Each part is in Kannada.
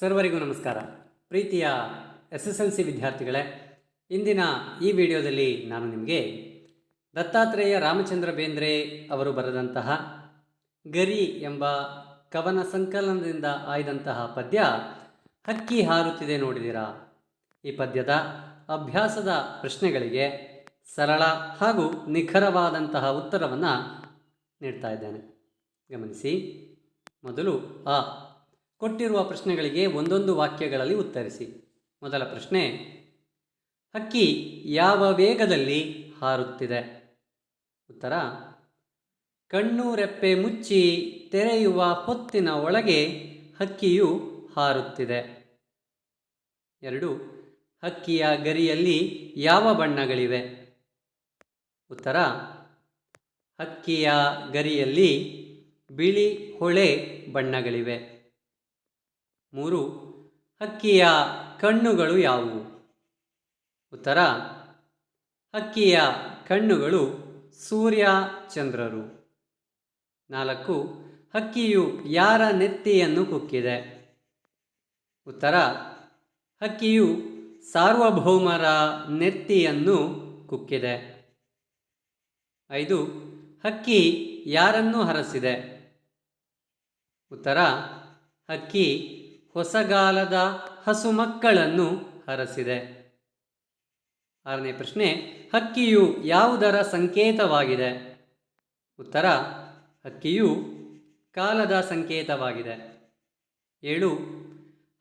ಸರ್ವರಿಗೂ ನಮಸ್ಕಾರ. ಪ್ರೀತಿಯ ಎಸ್ ಎಸ್ ಎಲ್ ಸಿ ವಿದ್ಯಾರ್ಥಿಗಳೇ, ಇಂದಿನ ಈ ವಿಡಿಯೋದಲ್ಲಿ ನಾನು ನಿಮಗೆ ದತ್ತಾತ್ರೇಯ ರಾಮಚಂದ್ರ ಬೇಂದ್ರೆ ಅವರು ಬರೆದಂತಹ ಗರಿ ಎಂಬ ಕವನ ಸಂಕಲನದಿಂದ ಆಯ್ದಂತಹ ಪದ್ಯ ಹಕ್ಕಿ ಹಾರುತ್ತಿದೆ ನೋಡಿದಿರಾ? ಈ ಪದ್ಯದ ಅಭ್ಯಾಸದ ಪ್ರಶ್ನೆಗಳಿಗೆ ಸರಳ ಹಾಗೂ ನಿಖರವಾದಂತಹ ಉತ್ತರವನ್ನು ನೀಡ್ತಾ ಇದ್ದೇನೆ. ಗಮನಿಸಿ, ಮೊದಲು ಆ ಕೊಟ್ಟಿರುವ ಪ್ರಶ್ನೆಗಳಿಗೆ ಒಂದೊಂದು ವಾಕ್ಯಗಳಲ್ಲಿ ಉತ್ತರಿಸಿ. ಮೊದಲ ಪ್ರಶ್ನೆ, ಹಕ್ಕಿ ಯಾವ ವೇಗದಲ್ಲಿ ಹಾರುತ್ತಿದೆ? ಉತ್ತರ, ಕಣ್ಣು ರೆಪ್ಪೆ ಮುಚ್ಚಿ ತೆರೆಯುವ ಹೊತ್ತಿನ ಒಳಗೆ ಹಕ್ಕಿಯು ಹಾರುತ್ತಿದೆ. ಎರಡು, ಹಕ್ಕಿಯ ಗರಿಯಲ್ಲಿ ಯಾವ ಬಣ್ಣಗಳಿವೆ? ಉತ್ತರ, ಹಕ್ಕಿಯ ಗರಿಯಲ್ಲಿ ಬಿಳಿ ಹೊಳೆ ಬಣ್ಣಗಳಿವೆ. ಮೂರು, ಹಕ್ಕಿಯ ಕಣ್ಣುಗಳು ಯಾವುವು? ಉತ್ತರ, ಹಕ್ಕಿಯ ಕಣ್ಣುಗಳು ಸೂರ್ಯ ಚಂದ್ರರು ನಾಲ್ಕು, ಹಕ್ಕಿಯು ಯಾರ ನೆತ್ತಿಯನ್ನು ಕುಕ್ಕಿದೆ? ಉತ್ತರ, ಹಕ್ಕಿಯು ಸಾರ್ವಭೌಮರ ನೆತ್ತಿಯನ್ನು ಕುಕ್ಕಿದೆ. ಐದು, ಹಕ್ಕಿ ಯಾರನ್ನು ಹರಸಿದೆ? ಉತ್ತರ, ಹಕ್ಕಿ ಹೊಸಗಾಲದ ಹಸುಮಕ್ಕಳನ್ನು ಹರಸಿದೆ. ಆರನೇ ಪ್ರಶ್ನೆ, ಹಕ್ಕಿಯು ಯಾವುದರ ಸಂಕೇತವಾಗಿದೆ? ಉತ್ತರ, ಹಕ್ಕಿಯು ಕಾಲದ ಸಂಕೇತವಾಗಿದೆ. ಏಳು,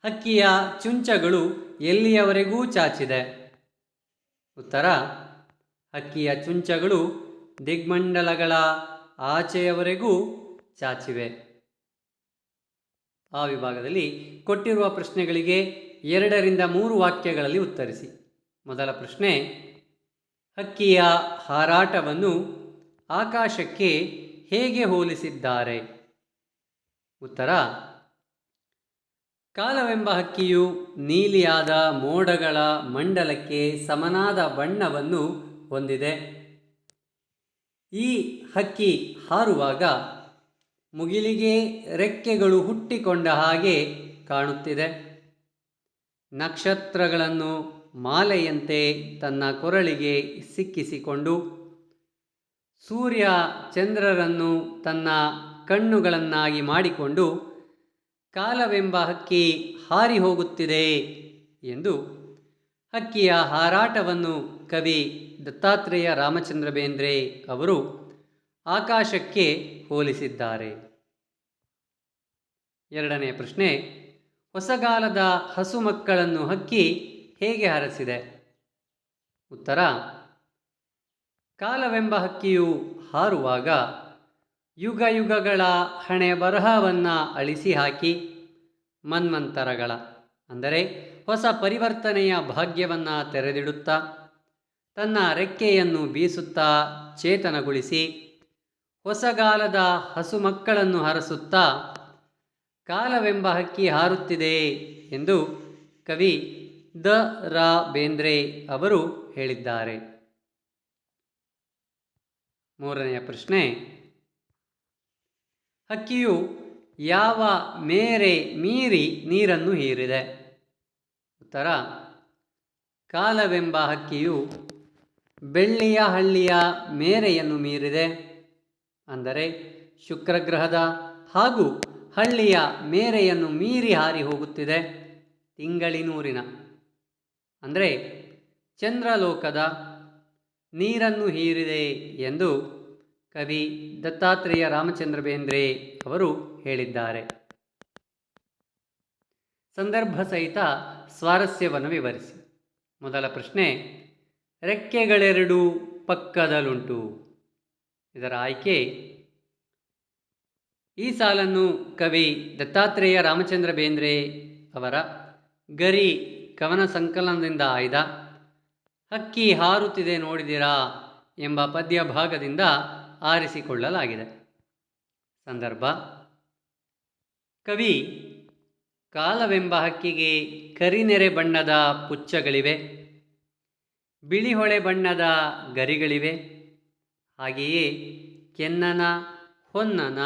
ಹಕ್ಕಿಯ ಚುಂಚಗಳು ಎಲ್ಲಿಯವರೆಗೂ ಚಾಚಿದೆ? ಉತ್ತರ, ಹಕ್ಕಿಯ ಚುಂಚಗಳು ದಿಗ್ಮಂಡಲಗಳ ಆಚೆಯವರೆಗೂ ಚಾಚಿವೆ. ಆ ವಿಭಾಗದಲ್ಲಿ ಕೊಟ್ಟಿರುವ ಪ್ರಶ್ನೆಗಳಿಗೆ ಎರಡರಿಂದ ಮೂರು ವಾಕ್ಯಗಳಲ್ಲಿ ಉತ್ತರಿಸಿ. ಮೊದಲ ಪ್ರಶ್ನೆ, ಹಕ್ಕಿಯ ಹಾರಾಟವನ್ನು ಆಕಾಶಕ್ಕೆ ಹೇಗೆ ಹೋಲಿಸಿದ್ದಾರೆ? ಉತ್ತರ, ಕಾಲವೆಂಬ ಹಕ್ಕಿಯು ನೀಲಿಯಾದ ಮೋಡಗಳ ಮಂಡಲಕ್ಕೆ ಸಮನಾದ ಬಣ್ಣವನ್ನು ಹೊಂದಿದೆ. ಈ ಹಕ್ಕಿ ಹಾರುವಾಗ ಮುಗಿಲಿಗೆ ರೆಕ್ಕೆಗಳು ಹುಟ್ಟಿಕೊಂಡ ಹಾಗೆ ಕಾಣುತ್ತಿದೆ. ನಕ್ಷತ್ರಗಳನ್ನು ಮಾಲೆಯಂತೆ ತನ್ನ ಕೊರಳಿಗೆ ಸಿಕ್ಕಿಸಿಕೊಂಡು, ಸೂರ್ಯ ಚಂದ್ರರನ್ನು ತನ್ನ ಕಣ್ಣುಗಳನ್ನಾಗಿ ಮಾಡಿಕೊಂಡು, ಕಾಲವೆಂಬ ಹಕ್ಕಿ ಹಾರಿ ಹೋಗುತ್ತಿದೆ ಎಂದು ಹಕ್ಕಿಯ ಹಾರಾಟವನ್ನು ಕವಿ ದತ್ತಾತ್ರೇಯ ರಾಮಚಂದ್ರ ಬೇಂದ್ರೆ ಅವರು ಆಕಾಶಕ್ಕೆ ಹೋಲಿಸಿದ್ದಾರೆ. ಎರಡನೇ ಪ್ರಶ್ನೆ, ಹೊಸಗಾಲದ ಹಸು ಮಕ್ಕಳನ್ನು ಹಕ್ಕಿ ಹೇಗೆ ಹರಸಿದೆ? ಉತ್ತರ, ಕಾಲವೆಂಬ ಹಕ್ಕಿಯು ಹಾರುವಾಗ ಯುಗ ಯುಗಗಳ ಹಣೆ ಬರಹವನ್ನು ಅಳಿಸಿ ಹಾಕಿ ಮನ್ಮಂತರಗಳ ಅಂದರೆ ಹೊಸ ಪರಿವರ್ತನೆಯ ಭಾಗ್ಯವನ್ನು ತೆರೆದಿಡುತ್ತಾ, ತನ್ನ ರೆಕ್ಕೆಯನ್ನು ಬೀಸುತ್ತಾ ಚೇತನಗೊಳಿಸಿ ಹೊಸಗಾಲದ ಹಸು ಮಕ್ಕಳನ್ನು ಹರಸುತ್ತಾ ಕಾಲವೆಂಬ ಹಕ್ಕಿ ಹಾರುತ್ತಿದೆ ಎಂದು ಕವಿ ದ ರಾ ಬೇಂದ್ರೆ ಅವರು ಹೇಳಿದ್ದಾರೆ. ಮೂರನೆಯ ಪ್ರಶ್ನೆ, ಹಕ್ಕಿಯು ಯಾವ ಮೇರೆ ಮೀರಿ ನೀರನ್ನು ಹೀರಿದೆ? ಉತ್ತರ, ಕಾಲವೆಂಬ ಹಕ್ಕಿಯು ಬೆಳ್ಳಿಯ ಹಳ್ಳಿಯ ಮೇರೆಯನ್ನು ಮೀರಿದೆ. ಅಂದರೆ ಶುಕ್ರಗ್ರಹದ ಹಾಗೂ ಹಳ್ಳಿಯ ಮೇರೆಯನ್ನು ಮೀರಿ ಹಾರಿ ಹೋಗುತ್ತಿದೆ ತಿಂಗಳಿನೂರಿನ. ಅಂದರೆ ಚಂದ್ರಲೋಕದ ನೀರನ್ನು ಹೀರಿದೆ ಎಂದು ಕವಿ ದತ್ತಾತ್ರೇಯ ರಾಮಚಂದ್ರ ಬೇಂದ್ರೆ ಅವರು ಹೇಳಿದ್ದಾರೆ. ಸಂದರ್ಭ ಸಹಿತ ಸ್ವಾರಸ್ಯವನ್ನು ವಿವರಿಸಿ. ಮೊದಲ ಪ್ರಶ್ನೆ, ರೆಕ್ಕೆಗಳೆರಡು ಪಕ್ಕದಲ್ಲುಂಟು ಇದರ ಆಯ್ಕೆ ಈ ಸಾಲನ್ನು ಕವಿ ದತ್ತಾತ್ರೇಯ ರಾಮಚಂದ್ರ ಬೇಂದ್ರೆ ಅವರ ಗರಿ ಕವನ ಸಂಕಲನದಿಂದ ಆಯ್ದ. ಹಕ್ಕಿ ಹಾರುತ್ತಿದೆ ನೋಡಿದಿರಾ ಎಂಬ ಪದ್ಯ ಭಾಗದಿಂದ ಆರಿಸಿಕೊಳ್ಳಲಾಗಿದೆ. ಸಂದರ್ಭ, ಕವಿ, ಕಾಲವೆಂಬ ಹಕ್ಕಿಗೆ ಕರಿನೆರೆ ಬಣ್ಣದ ಪುಚ್ಚಗಳಿವೆ. ಬಿಳಿಹೊಳೆ ಬಣ್ಣದ ಗರಿಗಳಿವೆ. ಹಾಗೆಯೇ ಕೆನ್ನನ, ಹೊನ್ನನ,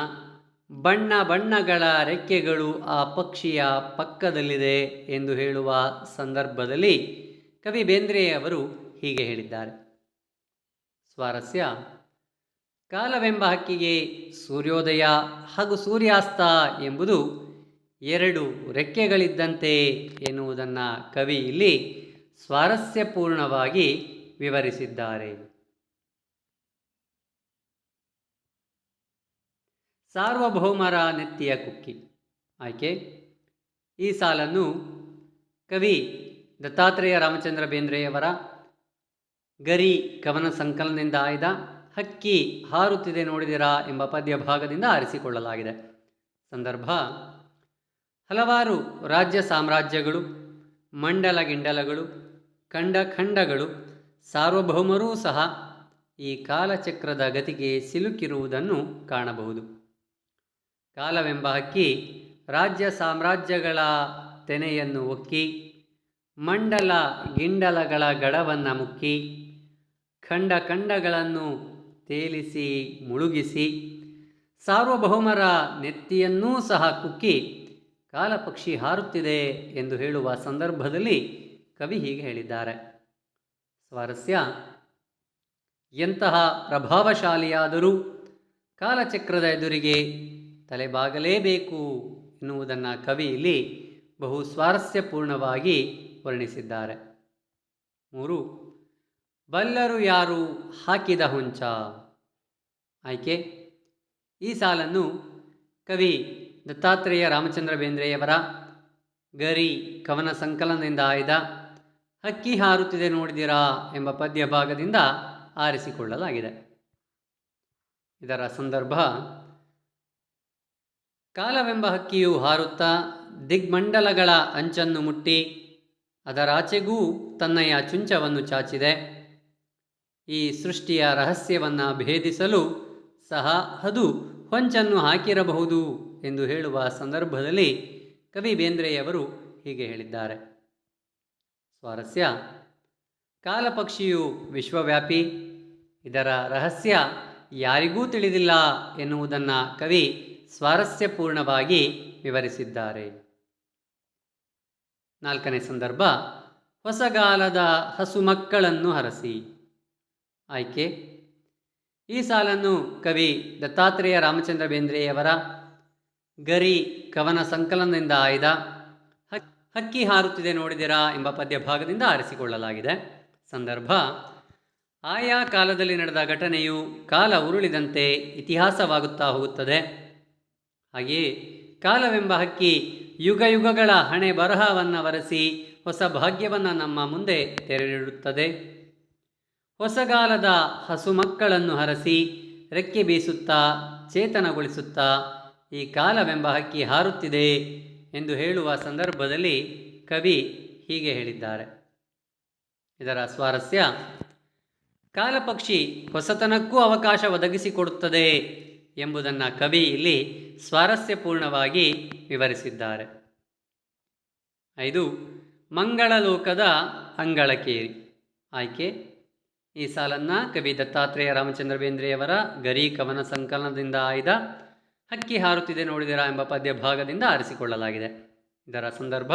ಬಣ್ಣ ಬಣ್ಣಗಳ ರೆಕ್ಕೆಗಳು ಆ ಪಕ್ಷಿಯ ಪಕ್ಕದಲ್ಲಿದೆ ಎಂದು ಹೇಳುವ ಸಂದರ್ಭದಲ್ಲಿ ಕವಿ ಬೇಂದ್ರೆಯವರು ಹೀಗೆ ಹೇಳಿದ್ದಾರೆ. ಸ್ವಾರಸ್ಯ, ಕಾಲವೆಂಬ ಹಕ್ಕಿಗೆ ಸೂರ್ಯೋದಯ ಹಾಗೂ ಸೂರ್ಯಾಸ್ತ ಎಂಬುದು ಎರಡು ರೆಕ್ಕೆಗಳಿದ್ದಂತೆ ಎನ್ನುವುದನ್ನು ಕವಿ ಇಲ್ಲಿ ಸ್ವಾರಸ್ಯಪೂರ್ಣವಾಗಿ ವಿವರಿಸಿದ್ದಾರೆ. ಸಾರ್ವಭೌಮರ ನೆತ್ತಿಯ ಕುಕ್ಕಿ. ಆಯ್ಕೆ? ಈ ಸಾಲನ್ನು ಕವಿ ದತ್ತಾತ್ರೇಯ ರಾಮಚಂದ್ರ ಬೇಂದ್ರೆಯವರ ಗರಿ ಕವನ ಸಂಕಲನದಿಂದ ಆಯ್ದ ಹಕ್ಕಿ ಹಾರುತ್ತಿದೆ ನೋಡಿದಿರಾ ಎಂಬ ಪದ್ಯ ಭಾಗದಿಂದ ಆರಿಸಿಕೊಳ್ಳಲಾಗಿದೆ. ಸಂದರ್ಭ, ಹಲವಾರು ರಾಜ್ಯ ಸಾಮ್ರಾಜ್ಯಗಳು, ಮಂಡಲ ಗಿಂಡಲಗಳು, ಖಂಡ ಖಂಡಗಳು, ಸಾರ್ವಭೌಮರೂ ಸಹ ಈ ಕಾಲಚಕ್ರದ ಗತಿಗೆ ಸಿಲುಕಿರುವುದನ್ನು ಕಾಣಬಹುದು. ಕಾಲವೆಂಬ ಹಕ್ಕಿ ರಾಜ್ಯ ಸಾಮ್ರಾಜ್ಯಗಳ ತೆನೆಯನ್ನು ಒಕ್ಕಿ ಮಂಡಲ ಗಿಂಡಲಗಳ ಗಡವನ್ನು ಮುಕ್ಕಿ, ಖಂಡ ಖಂಡಗಳನ್ನು ತೇಲಿಸಿ ಮುಳುಗಿಸಿ, ಸಾರ್ವಭೌಮರ ನೆತ್ತಿಯನ್ನೂ ಸಹ ಕುಕ್ಕಿ ಕಾಲಪಕ್ಷಿ ಹಾರುತ್ತಿದೆ ಎಂದು ಹೇಳುವ ಸಂದರ್ಭದಲ್ಲಿ ಕವಿ ಹೀಗೆ ಹೇಳಿದ್ದಾರೆ. ಸ್ವಾರಸ್ಯ, ಎಂತಹ ಪ್ರಭಾವಶಾಲಿಯಾದರೂ ಕಾಲಚಕ್ರದ ಎದುರಿಗೆ ತಲೆಬಾಗಲೇಬೇಕು ಎನ್ನುವುದನ್ನು ಕವಿ ಇಲ್ಲಿ ಬಹು ಸ್ವಾರಸ್ಯಪೂರ್ಣವಾಗಿ ವರ್ಣಿಸಿದ್ದಾರೆ. ಮೂರು, ಬಲ್ಲರು ಯಾರು ಹಾಕಿದ ಹುಂಚ? ಆಯ್ಕೆ, ಈ ಸಾಲನ್ನು ಕವಿ ದತ್ತಾತ್ರೇಯ ರಾಮಚಂದ್ರ ಬೇಂದ್ರೆಯವರ ಗರಿ ಕವನ ಸಂಕಲನದಿಂದ ಆಯ್ದ ಹಕ್ಕಿ ಹಾರುತ್ತಿದೆ ನೋಡಿದಿರಾ ಎಂಬ ಪದ್ಯ ಭಾಗದಿಂದ ಆರಿಸಿಕೊಳ್ಳಲಾಗಿದೆ. ಇದರ ಸಂದರ್ಭ ಕಾಲವೆಂಬ ಹಕ್ಕಿಯು ಹಾರುತ್ತಾ ದಿಗ್ಮಂಡಲಗಳ ಅಂಚನ್ನು ಮುಟ್ಟಿ ಅದರಾಚೆಗೂ ತನ್ನಯ ಚುಂಚವನ್ನು ಚಾಚಿದೆ. ಈ ಸೃಷ್ಟಿಯ ರಹಸ್ಯವನ್ನು ಭೇದಿಸಲು ಸಹ ಅದು ಹೊಂಚನ್ನು ಹಾಕಿರಬಹುದು ಎಂದು ಹೇಳುವ ಸಂದರ್ಭದಲ್ಲಿ ಕವಿ ಬೇಂದ್ರೆಯವರು ಹೀಗೆ ಹೇಳಿದ್ದಾರೆ. ಸ್ವಾರಸ್ಯ, ಕಾಲಪಕ್ಷಿಯು ವಿಶ್ವವ್ಯಾಪಿ, ಇದರ ರಹಸ್ಯ ಯಾರಿಗೂ ತಿಳಿದಿಲ್ಲ ಎನ್ನುವುದನ್ನು ಕವಿ ಸ್ವಾರಸ್ಯಪೂರ್ಣವಾಗಿ ವಿವರಿಸಿದ್ದಾರೆ. ನಾಲ್ಕನೇ ಸಂದರ್ಭ, ಹೊಸಗಾಲದ ಹಸು ಮಕ್ಕಳನ್ನು ಹರಸಿ. ಆಯ್ಕೆ, ಈ ಸಾಲನ್ನು ಕವಿ ದತ್ತಾತ್ರೇಯ ರಾಮಚಂದ್ರ ಬೇಂದ್ರೆಯವರ ಗರಿ ಕವನ ಸಂಕಲನದಿಂದ ಆಯ್ದ ಹಕ್ಕಿ ಹಾರುತ್ತಿದೆ ನೋಡಿದಿರಾ ಎಂಬ ಪದ್ಯ ಭಾಗದಿಂದ ಆರಿಸಿಕೊಳ್ಳಲಾಗಿದೆ. ಸಂದರ್ಭ, ಆಯಾ ಕಾಲದಲ್ಲಿ ನಡೆದ ಘಟನೆಯು ಕಾಲ ಉರುಳಿದಂತೆ ಇತಿಹಾಸವಾಗುತ್ತಾ ಹೋಗುತ್ತದೆ. ಹಾಗೆಯೇ ಕಾಲವೆಂಬ ಹಕ್ಕಿ ಯುಗ ಯುಗಗಳ ಹಣೆ ಬರಹವನ್ನು ವರೆಸಿ ಹೊಸ ಭಾಗ್ಯವನ್ನು ನಮ್ಮ ಮುಂದೆ ತೆರೆದಿಡುತ್ತದೆ. ಹೊಸಗಾಲದ ಹಸು ಮಕ್ಕಳನ್ನು ಹರಸಿ ರೆಕ್ಕೆ ಬೀಸುತ್ತಾ ಚೇತನಗೊಳಿಸುತ್ತಾ ಈ ಕಾಲವೆಂಬ ಹಕ್ಕಿ ಹಾರುತ್ತಿದೆ ಎಂದು ಹೇಳುವ ಸಂದರ್ಭದಲ್ಲಿ ಕವಿ ಹೀಗೆ ಹೇಳಿದ್ದಾರೆ. ಇದರ ಸ್ವಾರಸ್ಯ, ಕಾಲಪಕ್ಷಿ ಹೊಸತನಕ್ಕೂ ಅವಕಾಶ ಒದಗಿಸಿಕೊಡುತ್ತದೆ. ಎಂಬುದನ್ನು ಕವಿ ಇಲ್ಲಿ ಸ್ವಾರಸ್ಯಪೂರ್ಣವಾಗಿ ವಿವರಿಸಿದ್ದಾರೆ. ಐದು ಮಂಗಳಲೋಕದ ಅಂಗಳಕೇರಿ. ಆಯ್ಕೆ, ಈ ಸಾಲನ್ನು ಕವಿ ದತ್ತಾತ್ರೇಯ ರಾಮಚಂದ್ರ ಬೇಂದ್ರೆಯವರ ಗರಿ ಕವನ ಸಂಕಲನದಿಂದ ಆಯ್ದ ಹಕ್ಕಿ ಹಾರುತ್ತಿದೆ ನೋಡಿದಿರಾ ಎಂಬ ಪದ್ಯ ಭಾಗದಿಂದ ಆರಿಸಿಕೊಳ್ಳಲಾಗಿದೆ. ಇದರ ಸಂದರ್ಭ,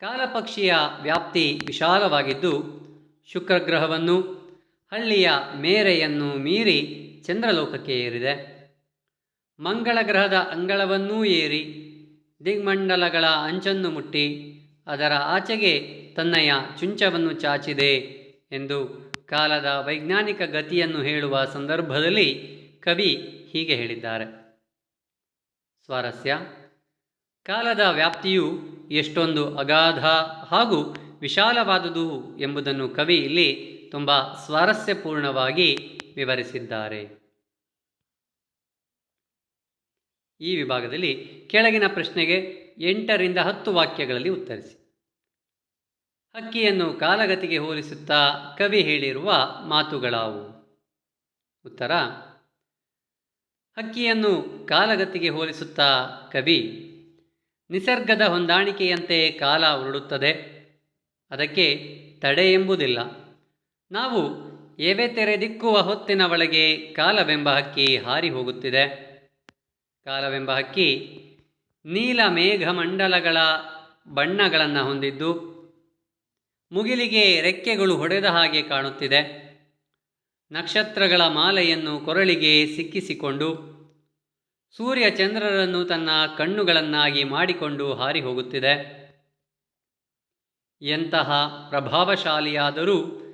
ಕಾಲಪಕ್ಷಿಯ ವ್ಯಾಪ್ತಿ ವಿಶಾಲವಾಗಿದ್ದು ಶುಕ್ರಗ್ರಹವನ್ನು ಹಳ್ಳಿಯ ಮೇರೆಯನ್ನು ಮೀರಿ ಚಂದ್ರಲೋಕಕ್ಕೆ ಏರಿದೆ. ಮಂಗಳ ಗ್ರಹದ ಅಂಗಳವನ್ನೂ ಏರಿ ದಿಗ್ಮಂಡಲಗಳ ಅಂಚನ್ನು ಮುಟ್ಟಿ ಅದರ ಆಚೆಗೆ ತನ್ನಯ ಚುಂಚವನ್ನು ಚಾಚಿದೆ ಎಂದು ಕಾಲದ ವೈಜ್ಞಾನಿಕ ಗತಿಯನ್ನು ಹೇಳುವ ಸಂದರ್ಭದಲ್ಲಿ ಕವಿ ಹೀಗೆ ಹೇಳಿದ್ದಾರೆ. ಸ್ವಾರಸ್ಯ, ಕಾಲದ ವ್ಯಾಪ್ತಿಯು ಎಷ್ಟೊಂದು ಅಗಾಧ ಹಾಗೂ ವಿಶಾಲವಾದುದು ಎಂಬುದನ್ನು ಕವಿ ಇಲ್ಲಿ ತುಂಬ ಸ್ವಾರಸ್ಯಪೂರ್ಣವಾಗಿ ವಿವರಿಸಿದ್ದಾರೆ. ಈ ವಿಭಾಗದಲ್ಲಿ ಕೆಳಗಿನ ಪ್ರಶ್ನೆಗೆ ಎಂಟರಿಂದ ಹತ್ತು ವಾಕ್ಯಗಳಲ್ಲಿ ಉತ್ತರಿಸಿ. ಹಕ್ಕಿಯನ್ನು ಕಾಲಗತಿಗೆ ಹೋಲಿಸುತ್ತಾ ಕವಿ ಹೇಳಿರುವ ಮಾತುಗಳಾವು. ಉತ್ತರ, ಹಕ್ಕಿಯನ್ನು ಕಾಲಗತಿಗೆ ಹೋಲಿಸುತ್ತಾ ಕವಿ, ನಿಸರ್ಗದ ಹೊಂದಾಣಿಕೆಯಂತೆ ಕಾಲ ಉರುಳುತ್ತದೆ ಅದಕ್ಕೆ ತಡೆ ಎಂಬುದಿಲ್ಲ. ನಾವು ಎವೆ ತೆರೆದಿಕ್ಕುವ ಹೊತ್ತಿನ ಒಳಗೆ ಕಾಲವೆಂಬ ಹಕ್ಕಿ ಹಾರಿ ಹೋಗುತ್ತಿದೆ. ಕಾಲವೆಂಬ ಹಕ್ಕಿ ನೀಲ ಮೇಘಮಂಡಲಗಳ ಬಣ್ಣಗಳನ್ನು ಹೊಂದಿದ್ದು, ಮುಗಿಲಿಗೆ ರೆಕ್ಕೆಗಳು ಹೊಡೆದ ಹಾಗೆ ಕಾಣುತ್ತಿದೆ. ನಕ್ಷತ್ರಗಳ ಮಾಲೆಯನ್ನು ಕೊರಳಿಗೆ ಸಿಕ್ಕಿಸಿಕೊಂಡು, ಸೂರ್ಯ ಚಂದ್ರರನ್ನು ತನ್ನ ಕಣ್ಣುಗಳನ್ನಾಗಿ ಮಾಡಿಕೊಂಡು ಹಾರಿ ಹೋಗುತ್ತಿದೆ. ಎಂತಹ ಪ್ರಭಾವಶಾಲಿಯಾದರೂ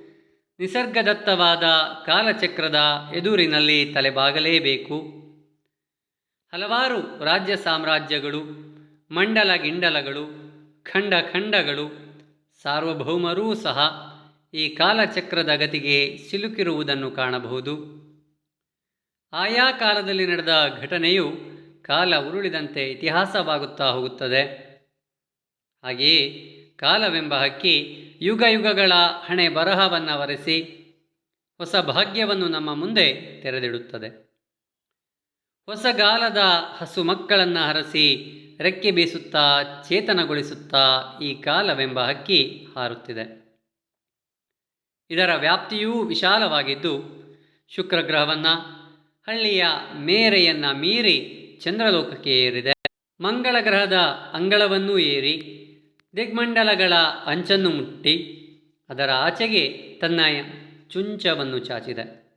ನಿಸರ್ಗದತ್ತವಾದ ಕಾಲಚಕ್ರದ ಎದುರಿನಲ್ಲಿ ತಲೆಬಾಗಲೇಬೇಕು. ಹಲವಾರು ರಾಜ್ಯ ಸಾಮ್ರಾಜ್ಯಗಳು, ಮಂಡಲ ಗಿಂಡಲಗಳು, ಖಂಡ ಖಂಡಗಳು, ಸಾರ್ವಭೌಮರೂ ಸಹ ಈ ಕಾಲಚಕ್ರದ ಗತಿಗೆ ಸಿಲುಕಿರುವುದನ್ನು ಕಾಣಬಹುದು. ಆಯಾ ಕಾಲದಲ್ಲಿ ನಡೆದ ಘಟನೆಯು ಕಾಲ ಉರುಳಿದಂತೆ ಇತಿಹಾಸವಾಗುತ್ತಾ ಹೋಗುತ್ತದೆ. ಹಾಗೆಯೇ ಕಾಲವೆಂಬ ಹಕ್ಕಿ ಯುಗ ಯುಗಗಳ ಹಣೆ ಬರಹವನ್ನು ವರೆಸಿ ಹೊಸ ಭಾಗ್ಯವನ್ನು ನಮ್ಮ ಮುಂದೆ ತೆರೆದಿಡುತ್ತದೆ. ಹೊಸಗಾಲದ ಹಸು ಮಕ್ಕಳನ್ನು ಹರಸಿ ರೆಕ್ಕೆ ಬೀಸುತ್ತಾ ಚೇತನಗೊಳಿಸುತ್ತಾ ಈ ಕಾಲವೆಂಬ ಹಕ್ಕಿ ಹಾರುತ್ತಿದೆ. ಇದರ ವ್ಯಾಪ್ತಿಯೂ ವಿಶಾಲವಾಗಿದ್ದು, ಶುಕ್ರಗ್ರಹವನ್ನು ಹಳ್ಳಿಯ ಮೇರೆಯನ್ನು ಮೀರಿ ಚಂದ್ರಲೋಕಕ್ಕೆ ಏರಿದೆ. ಮಂಗಳ ಗ್ರಹದ ಅಂಗಳವನ್ನೂ ಏರಿ ದಿಗ್ಮಂಡಲಗಳ ಅಂಚನ್ನು ಮುಟ್ಟಿ ಅದರ ಆಚೆಗೆ ತನ್ನ ಚುಂಚವನ್ನು ಚಾಚಿದೆ.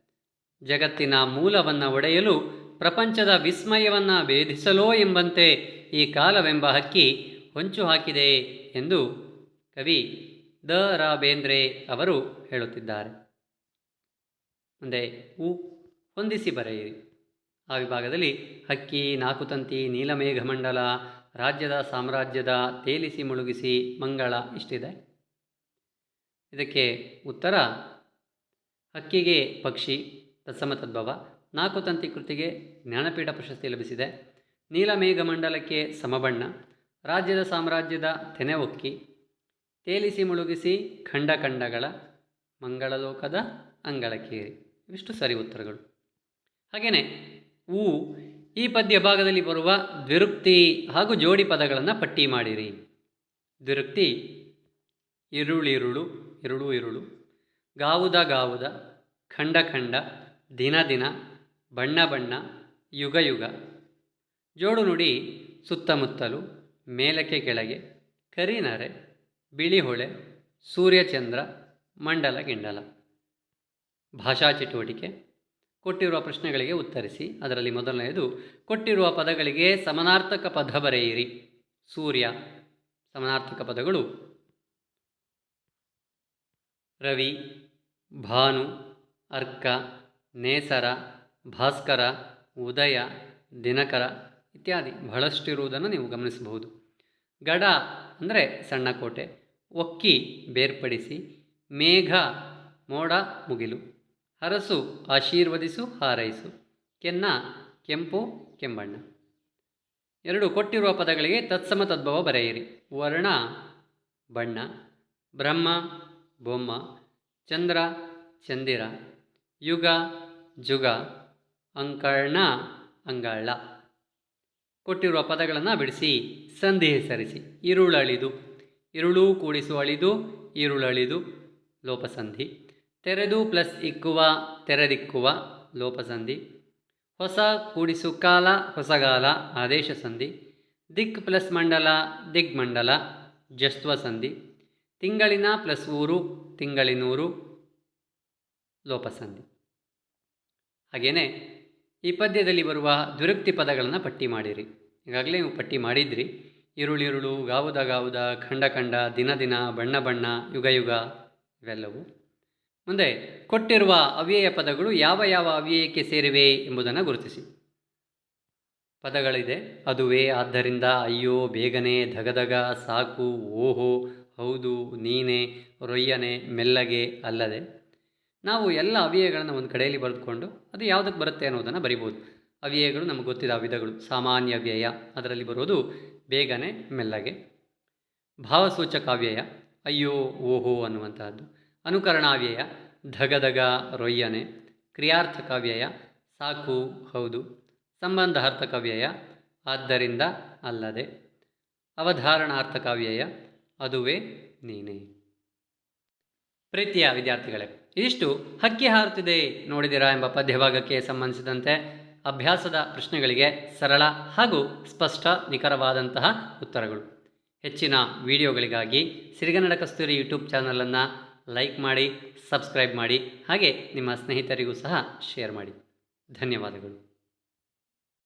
ಜಗತ್ತಿನ ಮೂಲವನ್ನು ಒಡೆಯಲು ಪ್ರಪಂಚದ ವಿಸ್ಮಯವನ್ನು ಭೇದಿಸಲೋ ಎಂಬಂತೆ ಈ ಕಾಲವೆಂಬ ಹಕ್ಕಿ ಹೊಂಚು ಹಾಕಿದೆ ಎಂದು ಕವಿ ದ. ರಾ ಬೇಂದ್ರೆ ಅವರು ಹೇಳುತ್ತಿದ್ದಾರೆ. ಮುಂದೆ ಉ ಹೊಂದಿಸಿ ಬರೆಯಿರಿ. ಆ ವಿಭಾಗದಲ್ಲಿ ಹಕ್ಕಿ, ನಾಕುತಂತಿ, ನೀಲಮೇಘಮಂಡಲ ರಾಜ್ಯದ ಸಾಮ್ರಾಜ್ಯದ ತೇಲಿಸಿ ಮುಳುಗಿಸಿ ಮಂಗಳ ಇಷ್ಟಿದೆ. ಇದಕ್ಕೆ ಉತ್ತರ, ಹಕ್ಕಿಗೆ ಪಕ್ಷಿ, ತತ್ಸಮ ತದ್ಭವ, ನಾಲ್ಕು ತಂತಿ ಕೃತಿಗೆ ಜ್ಞಾನಪೀಠ ಪ್ರಶಸ್ತಿ ಲಭಿಸಿದೆ. ನೀಲಮೇಘ ಮಂಡಲಕ್ಕೆ ಸಮಬಣ್ಣ, ರಾಜ್ಯದ ಸಾಮ್ರಾಜ್ಯದ ತೆನೆ ಒಕ್ಕಿ, ತೇಲಿಸಿ ಮುಳುಗಿಸಿ ಖಂಡ ಖಂಡಗಳ, ಮಂಗಳಲೋಕದ ಅಂಗಳಕ್ಕೇರಿ. ಇವಿಷ್ಟು ಸರಿ ಉತ್ತರಗಳು. ಹಾಗೆಯೇ ಊ ಈ ಪದ್ಯ ಭಾಗದಲ್ಲಿ ಬರುವ ದ್ವಿರುಕ್ತಿ ಹಾಗೂ ಜೋಡಿ ಪದಗಳನ್ನು ಪಟ್ಟಿ ಮಾಡಿರಿ. ದ್ವಿರುಕ್ತಿ, ಇರುಳಿರುಳು, ಇರುಳು ಇರುಳು, ಗಾವುದ ಗಾವುದ, ಖಂಡ ಖಂಡ, ದಿನ ದಿನ, ಬಣ್ಣ ಬಣ್ಣ, ಯುಗ ಯುಗ. ಜೋಡು ನುಡಿ ಸುತ್ತಮುತ್ತಲು ಮೇಲಕ್ಕೆ ಕೆಳಗೆ ಕರಿನರೆ ಬಿಳಿಹೊಳೆ ಸೂರ್ಯಚಂದ್ರ ಮಂಡಲ ಗಿಂಡಲ. ಭಾಷಾ ಚಟುವಟಿಕೆ ಕೊಟ್ಟಿರುವ ಪ್ರಶ್ನೆಗಳಿಗೆ ಉತ್ತರಿಸಿ. ಅದರಲ್ಲಿ ಮೊದಲನೆಯದು, ಕೊಟ್ಟಿರುವ ಪದಗಳಿಗೆ ಸಮನಾರ್ಥಕ ಪದ ಬರೆಯಿರಿ. ಸೂರ್ಯ, ಸಮನಾರ್ಥಕ ಪದಗಳು. ರವಿ, ಭಾನು, ಅರ್ಕ, ನೇಸರ, ಭಾಸ್ಕರ, ಉದಯ, ದಿನಕರ ಇತ್ಯಾದಿ. ಬಹಳಷ್ಟಿರುವುದನ್ನು ನೀವು ಗಮನಿಸಬಹುದು. ಗಡ ಅಂದರೆ ಸಣ್ಣ ಕೋಟೆ. ಒಕ್ಕಿ ಬೇರ್ಪಡಿಸಿ, ಮೇಘ, ಮೋಡ, ಮುಗಿಲು. ಹರಸು, ಆಶೀರ್ವದಿಸು, ಹಾರೈಸು. ಕೆನ್ನ, ಕೆಂಪು, ಕೆಂಬಣ್ಣ. ಎರಡು ಕೊಟ್ಟಿರುವ ಪದಗಳಿಗೆ ತತ್ಸಮ ತದ್ಭವ ಬರೆಯಿರಿ. ವರ್ಣ, ಬಣ್ಣ. ಬ್ರಹ್ಮ, ಬೊಮ್ಮ. ಚಂದ್ರ, ಚಂದಿರ. ಯುಗ, ಜುಗ. ಅಂಕರ್ಣ, ಅಂಗಳ. ಕೊಟ್ಟಿರುವ ಪದಗಳನ್ನು ಬಿಡಿಸಿ ಸಂಧಿ ಹೆಸರಿಸಿ ಇರುಳಳಿದು. ಇರುಳು ಕೂಡಿಸು ಅಳಿದು ಈರುಳಳಿದು ಲೋಪಸಂಧಿ. ತೆರೆದು ಪ್ಲಸ್ ಇಕ್ಕುವ, ತೆರೆದಿಕ್ಕುವ, ಲೋಪಸಂಧಿ. ಹೊಸ ಕೂಡಿಸು ಕಾಲ, ಹೊಸಗಾಲ, ಆದೇಶ ಸಂಧಿ. ದಿಕ್ ಪ್ಲಸ್ ಮಂಡಲ ದಿಗ್ಮಂಡಲ ಜಸ್ತ್ವ ಸಂಧಿ. ತಿಂಗಳಿನ ಪ್ಲಸ್ ಊರು, ತಿಂಗಳಿನೂರು, ಲೋಪಸಂಧಿ. ಹಾಗೆಯೇ ಈ ಪದ್ಯದಲ್ಲಿ ಬರುವ ದುರಕ್ತಿ ಪದಗಳನ್ನು ಪಟ್ಟಿ ಮಾಡಿರಿ. ಈಗಾಗಲೇ ನೀವು ಪಟ್ಟಿ ಮಾಡಿದ್ರಿ. ಇರುಳಿರುಳು ಗಾವುದ ಗಾವುದ, ಖಂಡ ಖಂಡ, ದಿನ ದಿನ, ಬಣ್ಣ ಬಣ್ಣ, ಯುಗ ಯುಗ, ಇವೆಲ್ಲವು. ಮುಂದೆ ಕೊಟ್ಟಿರುವ ಅವ್ಯಯ ಪದಗಳು ಯಾವ ಯಾವ ಅವ್ಯಯಕ್ಕೆ ಸೇರಿವೆ ಎಂಬುದನ್ನು ಗುರುತಿಸಿ. ಪದಗಳಿದೆ, ಅದುವೇ ಆದ್ದರಿಂದ ಅಯ್ಯೋ ಬೇಗನೆ ಧಗಧಗ ಸಾಕು ಓಹೋ ಹೌದು ನೀನೆ ರೊಯ್ಯನೆ ಮೆಲ್ಲಗೆ ಅಲ್ಲದೆ. ನಾವು ಎಲ್ಲ ಅವ್ಯಯಗಳನ್ನು ಒಂದು ಕಡೆಯಲ್ಲಿ ಬರೆದುಕೊಂಡು ಅದು ಯಾವುದಕ್ಕೆ ಬರುತ್ತೆ ಅನ್ನೋದನ್ನು ಬರಿಬೋದು. ಅವ್ಯಯಗಳು ನಮಗೆ ಗೊತ್ತಿದೆ ವಿಧಗಳು. ಸಾಮಾನ್ಯ ವ್ಯಯ ಅದರಲ್ಲಿ ಬರೋದು ಬೇಗನೆ ಮೆಲ್ಲಗೆ. ಭಾವಸೂಚಕ ಅವ್ಯಯ, ಅಯ್ಯೋ ಓಹೋ ಅನ್ನುವಂತಹದ್ದು. ಅನುಕರಣಾವ್ಯಯ, ಧಗಧಗ, ರೊಯ್ಯನೆ ಕ್ರಿಯಾರ್ಥಕ ವ್ಯಯ ಸಾಕು, ಹೌದು ಸಂಬಂಧಾರ್ಥಕ ವ್ಯಯ ಆದ್ದರಿಂದ ಅಲ್ಲದೆ ಅವಧಾರಣಾರ್ಥಕ ವ್ಯಯ ಅದುವೇ ನೀನೆ. ಪ್ರೀತಿಯ ವಿದ್ಯಾರ್ಥಿಗಳೇ, ಇದಿಷ್ಟು ಹಕ್ಕಿ ಹಾರುತ್ತಿದೆ ನೋಡಿದಿರಾ ಎಂಬ ಪದ್ಯಭಾಗಕ್ಕೆ ಸಂಬಂಧಿಸಿದಂತೆ ಅಭ್ಯಾಸದ ಪ್ರಶ್ನೆಗಳಿಗೆ ಸರಳ ಹಾಗೂ ಸ್ಪಷ್ಟ ನಿಖರವಾದಂತಹ ಉತ್ತರಗಳು. ಹೆಚ್ಚಿನ ವಿಡಿಯೋಗಳಿಗಾಗಿ ಸಿರಿಗನ್ನಡ ಕಸ್ತೂರಿ ಯೂಟ್ಯೂಬ್ ಚಾನಲನ್ನು ಲೈಕ್ ಮಾಡಿ ಸಬ್ಸ್ಕ್ರೈಬ್ ಮಾಡಿ ಹಾಗೆ ನಿಮ್ಮ ಸ್ನೇಹಿತರಿಗೂ ಸಹ ಶೇರ್ ಮಾಡಿ. ಧನ್ಯವಾದಗಳು.